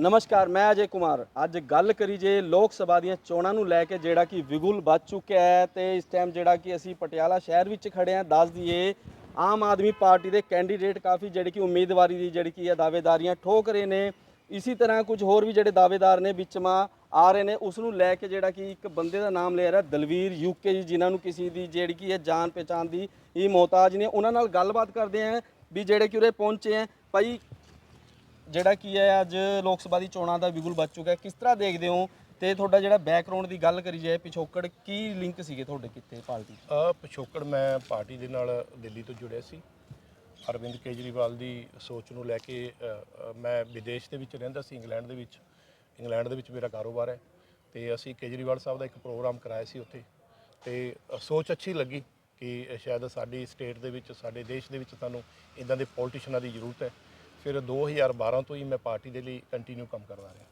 ਨਮਸਕਾਰ, ਮੈਂ ਅਜੇ ਕੁਮਾਰ। ਅੱਜ ਗੱਲ ਕਰੀ ਜੇ ਲੋਕ ਸਭਾ ਦੀਆਂ ਚੋਣਾਂ ਨੂੰ ਲੈ ਕੇ, ਜਿਹੜਾ ਕਿ ਵਿਗੁਲ ਵੱਜ ਚੁੱਕਿਆ ਹੈ ਤੇ ਇਸ ਟਾਈਮ ਜਿਹੜਾ ਕਿ ਅਸੀਂ ਪਟਿਆਲਾ ਸ਼ਹਿਰ ਵਿੱਚ ਖੜੇ ਹਾਂ, ਦੱਸ ਦਈਏ, ਆਮ ਆਦਮੀ ਪਾਰਟੀ ਦੇ ਕੈਂਡੀਡੇਟ ਕਾਫੀ ਜਿਹੜੀ ਕਿ ਉਮੀਦਵਾਰੀ ਦੀ ਜਿਹੜੀ ਕਿ ਹੈ ਦਾਅਵੇਦਾਰੀਆਂ ਠੋਕ ਰਹੇ ਨੇ। ਇਸੇ ਤਰ੍ਹਾਂ ਕੁਝ ਹੋਰ ਵੀ ਜਿਹੜੇ ਦਾਅਵੇਦਾਰ ਨੇ ਵਿੱਚ ਮਾ ਆ ਰਹੇ ਨੇ, ਉਸ ਨੂੰ ਲੈ ਕੇ ਜਿਹੜਾ ਕਿ ਇੱਕ ਬੰਦੇ ਦਾ ਨਾਮ ਲੈ ਰਿਹਾ ਦਲਵੀਰ ਯੂਕੇ ਜੀ, ਜਿਨ੍ਹਾਂ ਨੂੰ ਕਿਸੇ ਦੀ ਜਿਹੜੀ ਕਿ ਹੈ ਜਾਣ ਪਛਾਣ ਦੀ ਹੀ ਮੋਹਤਾਜ ਨੇ। ਉਹਨਾਂ ਨਾਲ ਗੱਲਬਾਤ ਕਰਦੇ ਆਂ ਵੀ ਜਿਹੜੇ ਕਿ ਉਰੇ ਪਹੁੰਚੇ ਆ ਭਾਈ ਜਿਹੜਾ ਕੀ ਹੈ, ਅੱਜ ਲੋਕ ਸਭਾ ਦੀ ਚੋਣਾਂ ਦਾ ਬਿਗੁਲ ਵੱਜ ਚੁੱਕਾ ਹੈ ਕਿਸ ਤਰ੍ਹਾਂ ਦੇਖਦੇ ਹੋ? ਤੇ ਤੁਹਾਡਾ ਜਿਹੜਾ ਬੈਕਗ੍ਰਾਉਂਡ ਦੀ ਗੱਲ ਕਰੀ ਜਾਏ, ਪਿਛੋਕੜ ਕੀ ਲਿੰਕ ਸੀਗੇ ਤੁਹਾਡੇ ਕਿੱਥੇ ਪਾਰਟੀ? ਆ ਪਿਛੋਕੜ ਮੈਂ ਪਾਰਟੀ ਦੇ ਨਾਲ ਦਿੱਲੀ ਤੋਂ ਜੁੜਿਆ ਸੀ। ਅਰਵਿੰਦ ਕੇਜਰੀਵਾਲ ਦੀ ਸੋਚ ਨੂੰ ਲੈ ਕੇ ਮੈਂ ਵਿਦੇਸ਼ ਦੇ ਵਿੱਚ ਰਹਿੰਦਾ ਸੀ, ਇੰਗਲੈਂਡ ਦੇ ਵਿੱਚ। ਇੰਗਲੈਂਡ ਦੇ ਵਿੱਚ ਮੇਰਾ ਕਾਰੋਬਾਰ ਹੈ ਤੇ ਅਸੀਂ ਕੇਜਰੀਵਾਲ ਸਾਹਿਬ ਦਾ ਇੱਕ ਪ੍ਰੋਗਰਾਮ ਕਰਾਇਆ ਸੀ ਉੱਥੇ। ਤੇ ਸੋਚ ਅੱਛੀ ਲੱਗੀ ਕਿ ਸ਼ਾਇਦ ਸਾਡੀ ਸਟੇਟ ਦੇ ਵਿੱਚ, ਸਾਡੇ ਦੇਸ਼ ਦੇ ਵਿੱਚ ਤੁਹਾਨੂੰ ਇਦਾਂ ਦੇ ਪੋਲੀਟੀਸ਼ੀਅਨਾਂ ਦੀ ਜ਼ਰੂਰਤ ਹੈ। ਫਿਰ 2012 ਤੋਂ ਹੀ ਮੈਂ ਪਾਰਟੀ ਦੇ ਲਈ ਕੰਟੀਨਿਊ ਕੰਮ ਕਰਦਾ ਰਿਹਾ।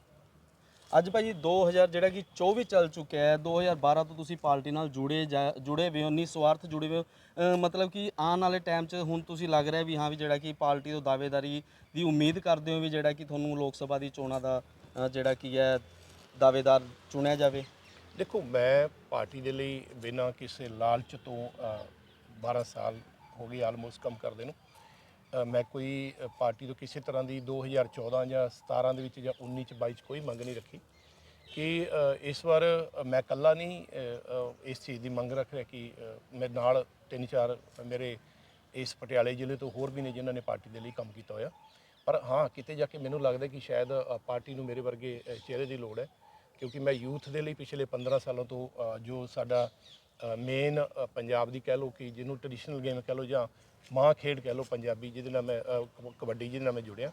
ਅੱਜ ਭਾਜੀ 2000 ਜਿਹੜਾ ਕਿ 24 ਚੱਲ ਚੁੱਕਿਆ ਹੈ 2012 ਤੋਂ ਤੁਸੀਂ ਪਾਰਟੀ ਨਾਲ ਜੁੜੇ ਜਾ- ਜੁੜੇ ਹੋਏ ਹੋ ਨਿਸਵਾਰਥ ਜੁੜੇ ਹੋਏ ਹੋ। ਅਹ ਮਤਲਬ ਕਿ ਆਉਣ ਵਾਲੇ ਟਾਈਮ 'ਚ ਹੁਣ ਤੁਸੀਂ ਲੱਗ ਰਿਹਾ ਵੀ ਹਾਂ ਵੀ ਜਿਹੜਾ ਕਿ ਪਾਰਟੀ ਤੋਂ ਦਾਅਵੇਦਾਰੀ ਦੀ ਉਮੀਦ ਕਰਦੇ ਹੋ ਵੀ ਜਿਹੜਾ ਕਿ ਤੁਹਾਨੂੰ ਲੋਕ ਸਭਾ ਦੀ ਚੋਣਾਂ ਦਾ ਅਹ ਜਿਹੜਾ ਕੀ ਹੈ ਦਾਅਵੇਦਾਰ ਚੁਣਿਆ ਜਾਵੇ? ਦੇਖੋ ਮੈਂ ਪਾਰਟੀ ਦੇ ਲਈ ਬਿਨਾਂ ਕਿਸੇ ਲਾਲਚ ਤੋਂ ਅ, 12 ਸਾਲ ਹੋ ਗਏ ਆਲਮੋਸਟ ਕੰਮ ਕਰਦੇ ਨੂੰ। ਅ, ਮੈਂ ਕੋਈ ਅ, ਪਾਰਟੀ ਤੋਂ ਕਿਸੇ ਤਰ੍ਹਾਂ ਦੀ 2014 ਜਾਂ 17 ਦੇ ਵਿੱਚ ਜਾਂ 19 ਚ 22 ਚ ਕੋਈ ਮੰਗ ਨਹੀਂ ਰੱਖੀ ਕਿ ਅ, ਇਸ ਵਾਰ ਅ, ਮੈਂ ਇਕੱਲਾ ਨਹੀਂ ਅ, ਅ, ਇਸ ਚੀਜ਼ ਦੀ ਮੰਗ ਰੱਖ ਰਿਹਾ ਕਿ ਅ, ਮੇਰੇ ਨਾਲ ਤਿੰਨ ਚਾਰ ਮੇਰੇ ਇਸ ਪਟਿਆਲੇ ਜ਼ਿਲ੍ਹੇ ਤੋਂ ਹੋਰ ਵੀ ਨੇ ਜਿਨ੍ਹਾਂ ਨੇ ਪਾਰਟੀ ਦੇ ਲਈ ਕੰਮ ਕੀਤਾ ਹੋਇਆ। ਪਰ ਹਾਂ ਕਿਤੇ ਜਾ ਕੇ ਮੈਨੂੰ ਲੱਗਦਾ ਕਿ ਸ਼ਾਇਦ ਅ, ਪਾਰਟੀ ਨੂੰ ਮੇਰੇ ਵਰਗੇ ਅ, ਚਿਹਰੇ ਦੀ ਲੋੜ ਹੈ ਕਿਉਂਕਿ ਮੈਂ ਯੂਥ ਦੇ ਲਈ ਪਿਛਲੇ 15 ਸਾਲਾਂ ਤੋਂ ਅ, ਜੋ ਸਾਡਾ ਮੇਨ ਪੰਜਾਬ ਦੀ ਕਹਿ ਲਓ ਕਿ ਜਿਹਨੂੰ ਟ੍ਰੈਡੀਸ਼ਨਲ ਗੇਮ ਕਹਿ ਲਓ ਜਾਂ ਮਾਂ ਖੇਡ ਕਹਿ ਲਓ ਪੰਜਾਬੀ ਜਿਹਦੇ ਨਾਲ ਮੈਂ ਅ, ਕਬ- ਕਬੱਡੀ ਜਿਹਦੇ ਨਾਲ ਮੈਂ ਜੁੜਿਆ।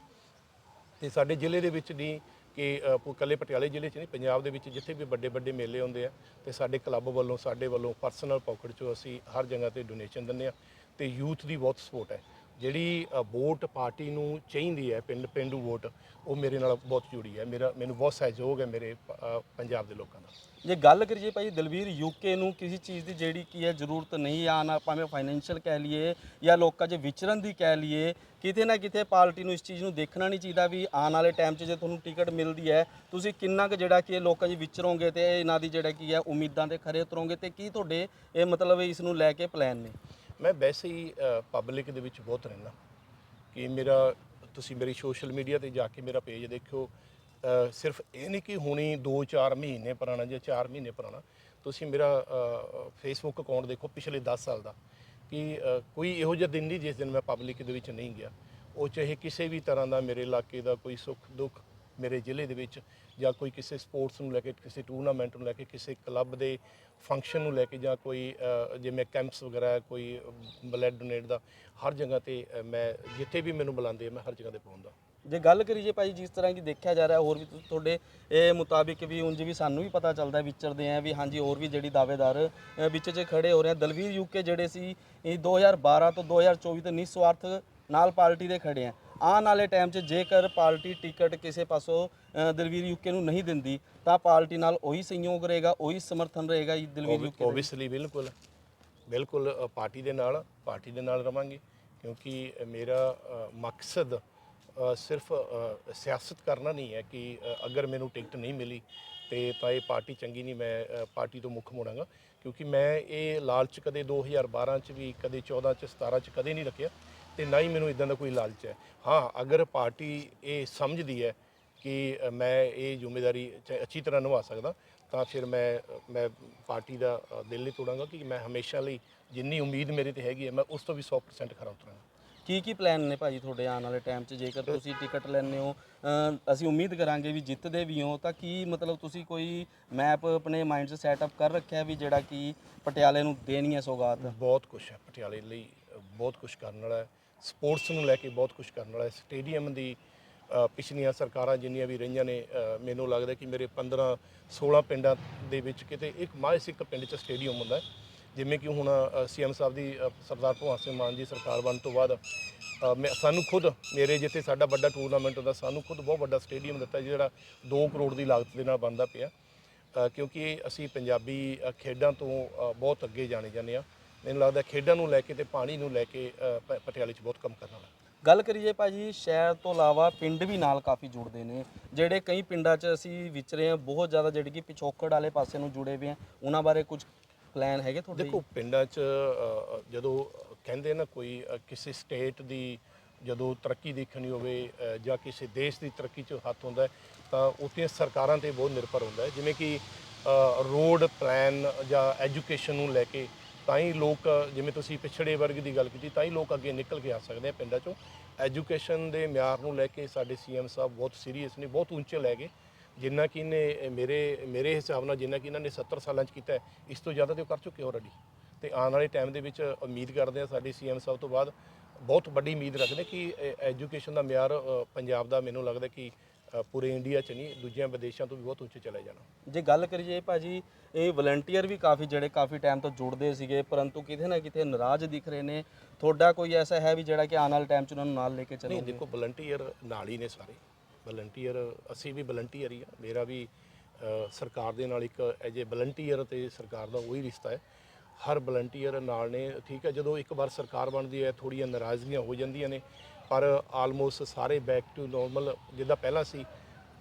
ਤੇ ਸਾਡੇ ਜ਼ਿਲ੍ਹੇ ਦੇ ਵਿੱਚ ਨਹੀਂ ਕਿ ਅ, ਪ- ਇਕੱਲੇ ਪਟਿਆਲੇ ਜ਼ਿਲ੍ਹੇ 'ਚ ਨਹੀਂ ਪੰਜਾਬ ਦੇ ਵਿੱਚ ਜਿੱਥੇ ਵੀ ਵੱਡੇ ਵੱਡੇ ਮੇਲੇ ਹੁੰਦੇ ਆ ਤੇ ਸਾਡੇ ਕਲੱਬ ਵੱਲੋਂ ਸਾਡੇ ਵੱਲੋਂ ਪਰਸਨਲ ਪਾਕਟ 'ਚੋਂ ਅਸੀਂ ਹਰ ਜਗ੍ਹਾ ਤੇ ਡੋਨੇਸ਼ਨ ਦਿੰਦੇ ਆ। ਤੇ ਯੂਥ ਦੀ ਬਹੁਤ ਸਪੋਰਟ ਹੈ। ਜਿਹੜੀ ਵੋਟ ਪਾਰਟੀ ਨੂੰ ਚਾਹੀਦੀ ਹੈ, ਪਿੰਡ, ਪਿੰਡੂ ਵੋਟ, ਉਹ ਮੇਰੇ ਨਾਲ ਬਹੁਤ ਜੁੜੀ ਹੈ। ਮੇਰਾ, ਮੈਨੂੰ ਬਹੁਤ ਸਹਿਯੋਗ ਹੈ ਮੇਰੇ ਪੰਜਾਬ ਦੇ ਲੋਕਾਂ ਦਾ। ਜੇ ਗੱਲ ਕਰੀਏ ਭਾਈ ਦਲਵੀਰ ਯੂਕੇ ਨੂੰ ਕਿਸੇ ਚੀਜ਼ ਦੀ ਜਿਹੜੀ ਕੀ ਹੈ ਜ਼ਰੂਰਤ ਨਹੀਂ ਆਣਾ ਭਾਵੇਂ ਫਾਈਨੈਂਸ਼ੀਅਲ ਕਹਿ ਲਈਏ ਜਾਂ ਲੋਕਾਂ 'ਚ ਵਿਚਰਨ ਦੀ ਕਹਿ ਲਈਏ, ਕਿਤੇ ਨਾ ਕਿਤੇ ਪਾਰਟੀ ਨੂੰ ਇਸ ਚੀਜ਼ ਨੂੰ ਦੇਖਣਾ ਨਹੀਂ ਚਾਹੀਦਾ ਵੀ ਆਉਣ ਵਾਲੇ ਟਾਈਮ 'ਚ ਜੇ ਤੁਹਾਨੂੰ ਟਿਕਟ ਮਿਲਦੀ ਹੈ, ਤੁਸੀਂ ਕਿੰਨਾ ਕੁ ਜਿਹੜਾ ਕਿ ਲੋਕਾਂ 'ਚ ਵਿਚਰੋਗੇ ਤੇ ਇਹਨਾਂ ਦੀ ਜਿਹੜਾ ਕੀ ਹੈ ਉਮੀਦਾਂ ਤੇ ਖਰੇ ਉਤਰੋਗੇ ਤੇ ਕੀ ਤੁਹਾਡੇ ਇਹ ਮਤਲਬ ਇਸ ਨੂੰ ਲੈ ਕੇ ਪਲਾਨ ਨੇ? ਮੈਂ ਵੈਸੇ ਹੀ ਪਬਲਿਕ ਦੇ ਵਿੱਚ ਬਹੁਤ ਰਹਿੰਦਾ। ਕਿ ਮੇਰਾ, ਤੁਸੀਂ ਮੇਰੀ ਸੋਸ਼ਲ ਮੀਡੀਆ ਤੇ ਜਾ ਕੇ ਮੇਰਾ ਪੇਜ ਦੇਖਿਓ ਸਿਰਫ ਇਹ ਨਹੀਂ ਕਿ ਹੁਣੀ 2-4 ਮਹੀਨੇ ਪੁਰਾਣਾ ਜਾਂ 4 ਮਹੀਨੇ ਪੁਰਾਣਾ, ਤੁਸੀਂ ਮੇਰਾ ਫੇਸਬੁੱਕ ਅਕਾਊਂਟ ਦੇਖੋ ਪਿਛਲੇ 10 ਸਾਲ ਦਾ। ਕਿ ਕੋਈ ਇਹੋ ਜਿਹਾ ਦਿਨ ਨਹੀਂ ਜਿਸ ਦਿਨ ਮੈਂ ਪਬਲਿਕ ਦੇ ਵਿੱਚ ਨਹੀਂ ਗਿਆ। ਉਹ ਚਾਹੇ ਕਿਸੇ ਵੀ ਤਰ੍ਹਾਂ ਦਾ ਮੇਰੇ ਇਲਾਕੇ ਦਾ ਕੋਈ ਸੁੱਖ ਦੁੱਖ ਮੇਰੇ ਜ਼ਿਲ੍ਹੇ ਦੇ ਵਿੱਚ ਜਾਂ ਕੋਈ ਕਿਸੇ ਸਪੋਰਟਸ ਨੂੰ ਲੈ ਕੇ, ਕਿਸੇ ਟੂਰਨਾਮੈਂਟ ਨੂੰ ਲੈ ਕੇ, ਕਿਸੇ ਕਲੱਬ ਦੇ ਫੰਕਸ਼ਨ ਨੂੰ ਲੈ ਕੇ ਜਾਂ ਕੋਈ ਜਿਵੇਂ ਕੈਂਪਸ ਵਗੈਰਾ, ਕੋਈ ਬਲੱਡ ਡੋਨੇਟ ਦਾ, ਹਰ ਜਗ੍ਹਾ ਤੇ ਮੈਂ ਜਿੱਥੇ ਵੀ ਮੈਨੂੰ ਬੁਲਾਉਂਦੇ ਆ, ਮੈਂ ਹਰ ਜਗ੍ਹਾ ਤੇ ਪਹੁੰਚਦਾ। ਜੇ ਗੱਲ ਕਰੀਏ ਭਾਈ ਜਿਸ ਤਰ੍ਹਾਂ ਕਿ ਦੇਖਿਆ ਜਾ ਰਿਹਾ, ਹੋਰ ਵੀ ਤੁਹਾਡੇ ਇਹ ਮੁਤਾਬਿਕ ਵੀ ਉਂਝ ਵੀ ਸਾਨੂੰ ਵੀ ਪਤਾ ਚੱਲਦਾ ਵਿਚਰਦੇ ਆ ਵੀ ਹਾਂਜੀ ਹੋਰ ਵੀ ਜਿਹੜੀ ਦਾਅਵੇਦਾਰ ਵਿੱਚ 'ਚ ਖੜੇ ਹੋ ਰਹੇ ਆ, ਦਲਵੀਰ ਯੂਕੇ ਜਿਹੜੇ ਸੀ, ਇਹ 2012 ਤੋਂ 2024 'ਤੇ ਨਿਸਵਾਰਥ ਨਾਲ ਪਾਰਟੀ ਦੇ ਖੜੇ ਆ। ਆਉਣ ਵਾਲੇ ਟਾਈਮ 'ਚ ਜੇਕਰ ਪਾਰਟੀ ਟਿਕਟ ਕਿਸੇ ਪਾਸੋਂ ਅ, ਦਲਵੀਰ ਯੂਕੇ ਨੂੰ ਨਹੀਂ ਦਿੰਦੀ ਤਾਂ ਪਾਰਟੀ ਨਾਲ ਉਹੀ ਸੰਯੋਗ ਰਹੇਗਾ ਉਹੀ ਸਮਰਥਨ ਰਹੇਗਾ ਜੀ ਦਲਵੀਰ ਯੂਕੇ ਦਾ। ਓਬਵੀਅਸਲੀ ਬਿਲਕੁਲ ਬਿਲਕੁਲ ਅ, ਪਾਰਟੀ ਦੇ ਨਾਲ ਪਾਰਟੀ ਦੇ ਨਾਲ ਰਵਾਂਗੇ ਕਿਉਂਕਿ ਅ, ਮੇਰਾ ਅ, ਮਕਸਦ ਅ, ਸਿਰਫ ਅ, ਸਿਆਸਤ ਕਰਨਾ ਨਹੀਂ ਹੈ ਕਿ ਅ, ਅਗਰ ਮੈਨੂੰ ਟਿਕਟ ਨਹੀਂ ਮਿਲੀ ਤੇ ਤਾਂ ਇਹ ਪਾਰਟੀ ਚੰਗੀ ਨਹੀਂ ਮੈਂ ਅ, ਪਾਰਟੀ ਤੋਂ ਮੁੱਖ ਮੋੜਾਂਗਾ ਕਿਉਂਕਿ ਮੈਂ ਇਹ ਲਾਲਚ ਕਦੇ 2012 ਚ ਵੀ ਕਦੇ 14 ਚ 17 ਚ ਕਦੇ ਨਹੀਂ ਰੱਖਿਆ ਤੇ ਨਾ ਹੀ ਮੈਨੂੰ ਇਦਾਂ ਦਾ ਕੋਈ ਲਾਲਚ ਹੈ। ਹਾਂ ਅਗਰ ਪਾਰਟੀ ਇਹ ਸਮਝਦੀ ਹੈ ਕਿ ਮੈਂ ਇਹ ਜ਼ਿੰਮੇਵਾਰੀ ਅੱਛੀ ਤਰ੍ਹਾਂ ਨਿਭਾ ਸਕਦਾ ਤਾਂ ਫਿਰ ਮੈਂ ਮੈਂ ਪਾਰਟੀ ਦਾ ਦਿਲ ਨਹੀਂ ਤੋੜਾਂਗਾ ਕਿ ਮੈਂ ਹਮੇਸ਼ਾ ਲਈ ਜਿੰਨੀ ਉਮੀਦ ਮੇਰੇ ਤੇ ਹੈਗੀ ਹੈ ਮੈਂ ਉਸ ਤੋਂ ਵੀ 100% ਖਰਾ ਉਤਰਾਂਗਾ। ਕੀ ਕੀ ਪਲਾਨ ਨੇ ਭਾਜੀ ਤੁਹਾਡੇ ਆਉਣ ਵਾਲੇ ਟਾਈਮ 'ਚ? ਜੇਕਰ ਤੁਸੀਂ ਟਿਕਟ ਲੈਂਦੇ ਹੋ ਅਸੀਂ ਉਮੀਦ ਕਰਾਂਗੇ ਵੀ ਜਿੱਤਦੇ ਵੀ ਹੋ ਤਾਂ ਕੀ ਮਤਲਬ ਤੁਸੀਂ ਕੋਈ ਮੈਪ ਆਪਣੇ ਮਾਈਂਡ 'ਚ ਸੈਟਅਪ ਕਰ ਰੱਖਿਆ ਵੀ ਜਿਹੜਾ ਕਿ ਪਟਿਆਲੇ ਨੂੰ ਦੇਣੀ ਹੈ ਸੌਗਾਤ? ਬਹੁਤ ਕੁਝ ਹੈ ਪਟਿਆਲੇ ਲਈ ਬਹੁਤ ਕੁਝ ਕਰਨ ਵਾਲਾ ਹੈ। ਸਪੋਰਟਸ ਨੂੰ ਲੈ ਕੇ ਬਹੁਤ ਕੁਝ ਕਰਨ ਵਾਲਾ ਹੈ। ਸਟੇਡੀਅਮ ਦੀ ਪਿਛਲੀਆਂ ਸਰਕਾਰਾਂ ਜਿੰਨੀਆਂ ਵੀ ਰਹੀਆਂ ਨੇ ਮੈਨੂੰ ਲੱਗਦਾ ਕਿ ਮੇਰੇ 15 16 ਪਿੰਡਾਂ ਦੇ ਵਿੱਚ ਕਿਤੇ ਇੱਕ ਮਾਇਸ ਇੱਕ ਪਿੰਡ 'ਚ ਸਟੇਡੀਅਮ ਹੁੰਦਾ ਜਿਵੇਂ ਕਿ ਹੁਣ ਸੀਐਮ ਸਾਹਿਬ ਦੀ ਸਰਦਾਰ ਭਗਵੰਤ ਸਿੰਘ ਮਾਨ ਜੀ ਸਰਕਾਰ ਬਣਨ ਤੋਂ ਬਾਅਦ ਮੈਂ, ਸਾਨੂੰ ਖੁਦ ਮੇਰੇ ਜਿੱਥੇ ਸਾਡਾ ਵੱਡਾ ਟੂਰਨਾਮੈਂਟ ਹੁੰਦਾ, ਸਾਨੂੰ ਖੁਦ ਬਹੁਤ ਵੱਡਾ ਸਟੇਡੀਅਮ ਦਿੱਤਾ ਜਿਹੜਾ 2 ਕਰੋੜ ਦੀ ਲਾਗਤ ਦੇ ਨਾਲ ਬਣਦਾ ਪਿਆ। ਕਿਉਂਕਿ ਅਸੀਂ ਪੰਜਾਬੀ ਖੇਡਾਂ ਤੋਂ ਬਹੁਤ ਅੱਗੇ ਜਾਣੇ ਜਾਂਦੇ ਆ ਮੈਨੂੰ ਲੱਗਦਾ ਖੇਡਾਂ ਨੂੰ ਲੈ ਕੇ ਤੇ ਪਾਣੀ ਨੂੰ ਲੈ ਕੇ ਪ- ਪਟਿਆਲੇ 'ਚ ਬਹੁਤ ਕੰਮ ਕਰਨ ਵਾਲਾ ਗੱਲ ਕਰੀਏ ਭਾਜੀ ਸ਼ਹਿਰ ਤੋਂ ਇਲਾਵਾ ਪਿੰਡ ਵੀ ਨਾਲ ਕਾਫੀ ਜੁੜਦੇ ਨੇ ਜਿਹੜੇ ਕਈ ਪਿੰਡਾਂ 'ਚ ਅਸੀਂ ਵਿਚਰੇ ਹਾਂ ਬਹੁਤ ਜ਼ਿਆਦਾ ਜਿਹੜੇ ਕਿ ਪਿਛੋਕੜ ਵਾਲੇ ਪਾਸੇ ਨੂੰ ਜੁੜੇ ਹੋਏ ਆ ਉਹਨਾਂ ਬਾਰੇ ਕੁਝ ਪਲਾਨ ਹੈਗੇ ਤੁਹਾਡੇ? ਦੇਖੋ ਪਿੰਡਾਂ 'ਚ ਅ, ਜਦੋਂ ਕਹਿੰਦੇ ਨਾ ਕੋਈ ਅ, ਕਿਸੇ ਸਟੇਟ ਦੀ ਜਦੋਂ ਤਰੱਕੀ ਦੇਖਣੀ ਹੋਵੇ ਅ, ਜਾਂ ਕਿਸੇ ਦੇਸ਼ ਦੀ ਤਰੱਕੀ 'ਚ ਹੱਥ ਹੁੰਦਾ ਹੈ, ਤਾਂ ਉੱਥੇ ਸਰਕਾਰਾਂ ਤੇ ਬਹੁਤ ਨਿਰਭਰ ਹੁੰਦਾ ਹੈ। ਜਿਵੇਂ ਕਿ ਰੋਡ ਪਲਾਨ ਜਾਂ ਐਜੂਕੇਸ਼ਨ ਨੂੰ ਲੈ ਕੇ ਤਾਂ ਹੀ ਲੋਕ, ਜਿਵੇਂ ਤੁਸੀਂ ਪਿਛੜੇ ਵਰਗ ਦੀ ਗੱਲ ਕੀਤੀ, ਤਾਂ ਹੀ ਲੋਕ ਅੱਗੇ ਨਿਕਲ ਕੇ ਆ ਸਕਦੇ ਆ ਪਿੰਡਾਂ 'ਚੋਂ। ਐਜੂਕੇਸ਼ਨ ਦੇ ਮਿਆਰ ਨੂੰ ਲੈ ਕੇ ਸਾਡੇ ਸੀਐਮ ਸਾਹਿਬ ਬਹੁਤ ਸੀਰੀਅਸ ਨੇ, ਬਹੁਤ ਉੱਚੇ ਲੈ ਗਏ। ਜਿੰਨਾ ਕਿ ਇਹਨੇ ਮੇਰੇ ਮੇਰੇ ਹਿਸਾਬ ਨਾਲ ਜਿੰਨਾ ਕਿ ਇਹਨਾਂ ਨੇ 70 ਸਾਲਾਂ 'ਚ ਕੀਤਾ, ਇਸ ਤੋਂ ਜ਼ਿਆਦਾ ਤੇ ਉਹ ਕਰ ਚੁੱਕੇ ਆਲਰੇਡੀ ਤੇ ਆਉਣ ਵਾਲੇ ਟਾਈਮ ਦੇ ਵਿੱਚ ਉਮੀਦ ਕਰਦੇ ਆ ਸਾਡੇ ਸੀਐਮ ਸਾਹਿਬ ਤੋਂ ਬਾਅਦ ਬਹੁਤ ਵੱਡੀ ਉਮੀਦ ਰੱਖਦੇ ਕਿ ਐਜੂਕੇਸ਼ਨ ਦਾ ਮਿਆਰ ਪੰਜਾਬ ਦਾ ਮੈਨੂੰ ਲੱਗਦਾ ਕਿ ਪੂਰੇ ਇੰਡੀਆ 'ਚ ਨਹੀਂ ਦੂਜਿਆਂ ਵਿਦੇਸ਼ਾਂ ਤੋਂ ਵੀ ਬਹੁਤ ਉੱਚੇ ਚਲੇ ਜਾਣਾ। ਜੇ ਗੱਲ ਕਰੀਏ ਭਾਜੀ ਇਹ ਵਲੰਟੀਅਰ ਵੀ ਕਾਫੀ ਜਿਹੜੇ ਕਾਫੀ ਟਾਈਮ ਤੋਂ ਜੁੜਦੇ ਸੀਗੇ ਪਰੰਤੂ ਕਿਤੇ ਨਾ ਕਿਤੇ ਨਾਰਾਜ਼ ਦਿਖ ਰਹੇ ਨੇ। ਤੁਹਾਡਾ ਕੋਈ ਐਸਾ ਹੈ ਵੀ ਜਿਹੜਾ ਕਿ ਆਉਣ ਵਾਲੇ ਟਾਈਮ 'ਚ ਉਹਨਾਂ ਨੂੰ ਨਾਲ ਲੈ ਕੇ ਨਹੀਂ ਚੱਲੋਗੇ ਦੇਖੋ ਵਲੰਟੀਅਰ ਨਾਲ ਹੀ ਨੇ ਸਾਰੇ। ਵਲੰਟੀਅਰ ਅਸੀਂ ਵੀ ਵਲੰਟੀਅਰ ਹੀ ਆ। ਮੇਰਾ ਵੀ ਸਰਕਾਰ ਦੇ ਨਾਲ ਇੱਕ ਐਜ ਏ ਵਲੰਟੀਅਰ ਤੇ ਸਰਕਾਰ ਦਾ ਉਹੀ ਰਿਸ਼ਤਾ ਹੈ। ਹਰ ਵਲੰਟੀਅਰ ਨਾਲ ਨੇ ਠੀਕ ਹੈ ਜਦੋਂ ਇੱਕ ਵਾਰ ਸਰਕਾਰ ਬਣਦੀ ਹੈ ਥੋੜੀਆਂ ਨਾਰਾਜ਼ਗੀਆਂ ਹੋ ਜਾਂਦੀਆਂ ਨੇ। ਪਰ ਆਲਮੋਸਟ ਸਾਰੇ ਬੈਕ ਟੂ ਨਾਰਮਲ ਜਿੱਦਾਂ ਪਹਿਲਾਂ ਸੀ,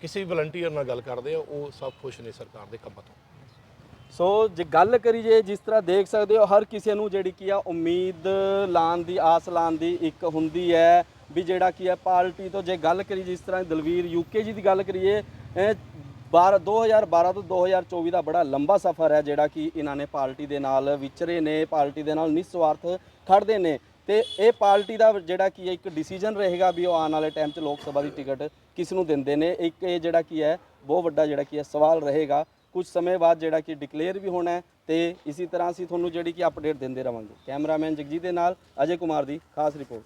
ਕਿਸੇ ਵੀ ਵਲੰਟੀਅਰ ਨਾਲ ਗੱਲ ਕਰਦੇ ਆ, ਉਹ ਸਭ ਖੁਸ਼ ਨੇ ਸਰਕਾਰ ਦੇ ਕੰਮਾਂ ਤੋਂ। ਸੋ ਜੇ ਗੱਲ ਕਰੀਏ ਜਿਸ ਤਰ੍ਹਾਂ ਦੇਖ ਸਕਦੇ ਹੋ, ਹਰ ਕਿਸੇ ਨੂੰ ਜਿਹੜੀ ਕੀ ਆ ਉਮੀਦ ਲਾਣ ਦੀ, ਆਸ ਲਾਣ ਦੀ ਇੱਕ ਹੁੰਦੀ ਹੈ ਵੀ ਜਿਹੜਾ ਕੀ ਹੈ ਪਾਰਟੀ ਤੋਂ ਜੇ ਗੱਲ ਕਰੀ, ਜਿਸ ਤਰ੍ਹਾਂ ਦਲਵੀਰ ਯੂਕੇ ਜੀ ਦੀ ਗੱਲ ਕਰੀਏ, ਇਹ 12 2012 ਤੋਂ 2024 ਦਾ ਬੜਾ ਲੰਬਾ ਸਫ਼ਰ ਹੈ ਜਿਹੜਾ ਕਿ ਇਹਨਾਂ ਨੇ ਪਾਰਟੀ ਦੇ ਨਾਲ ਵਿਚਰੇ ਨੇ, ਪਾਰਟੀ ਦੇ ਨਾਲ ਨਿਸਵਾਰਥ ਖੜਦੇ ਨੇ। ਤੇ ਇਹ ਪਾਰਟੀ ਦਾ ਜਿਹੜਾ ਕੀ ਹੈ, ਇੱਕ ਡਿਸੀਜਨ ਰਹੇਗਾ ਵੀ ਉਹ ਆਉਣ ਵਾਲੇ ਟਾਈਮ 'ਚ ਲੋਕ ਸਭਾ ਦੀ ਟਿਕਟ ਕਿਸ ਨੂੰ ਦਿੰਦੇ ਨੇ। ਇੱਕ ਇਹ ਜਿਹੜਾ ਕੀ ਹੈ, ਬਹੁਤ ਵੱਡਾ ਜਿਹੜਾ ਕੀ ਹੈ, ਸਵਾਲ ਰਹੇਗਾ। ਕੁਝ ਸਮੇਂ ਬਾਅਦ ਜਿਹੜਾ ਕਿ ਡਿਕਲੇਅਰ ਵੀ ਹੋਣਾ ਹੈ ਤੇ ਇਸੇ ਤਰ੍ਹਾਂ ਅਸੀਂ ਤੁਹਾਨੂੰ ਜਿਹੜੀ ਕਿ ਅਪਡੇਟ ਦਿੰਦੇ ਰਵਾਂਗੇ। ਕੈਮਰਾਮੈਨ ਜਗਜੀਤ ਦੇ ਨਾਲ ਅਜੇ ਕੁਮਾਰ ਦੀ ਖਾਸ ਰਿਪੋਰਟ